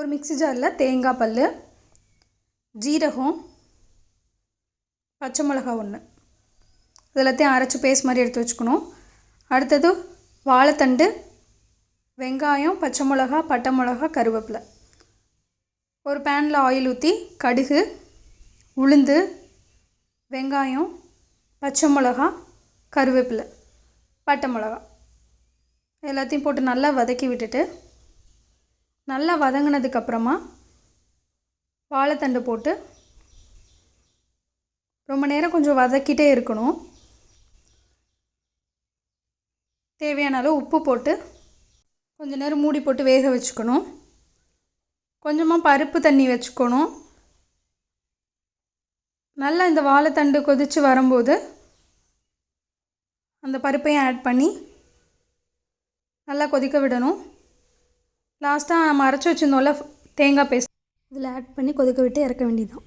ஒரு மிக்ஸி ஜாரில் தேங்காய் பல் ஜீரகம் பச்சை மிளகா ஒன்று இது எல்லாத்தையும் அரைச்சி பேஸ்ட் மாதிரி எடுத்து வச்சுக்கணும். அடுத்தது வாழைத்தண்டு வெங்காயம் பச்சை மிளகா பட்டை மிளகா கருவேப்பிலை. ஒரு பேனில் ஆயில் ஊற்றி கடுகு உளுந்து வெங்காயம் பச்சை மிளகா கருவேப்பிலை பட்டை மிளகா எல்லாத்தையும் போட்டு நல்லா வதக்கி விட்டுட்டு நல்லா வதங்கினதுக்கப்புறமா வாழைத்தண்டு போட்டு ரொம்ப நேரம் கொஞ்சம் வதக்கிட்டே இருக்கணும். தேவையான அளவு உப்பு போட்டு கொஞ்சம் நேரம் மூடி போட்டு வேக வச்சுக்கணும். கொஞ்சமாக பருப்பு தண்ணி வச்சுக்கணும். நல்லா இந்த வாழைத்தண்டு கொதித்து வரும்போது அந்த பருப்பையும் ஆட் பண்ணி நல்லா கொதிக்க விடணும். லாஸ்ட்டாக நம்ம அரைச்சி வச்சுருந்தோம்ல தேங்காய் பேஸ்ட். இதில் ஆட் பண்ணி கொதிக்க விட்டு இறக்க வேண்டியதுதான்.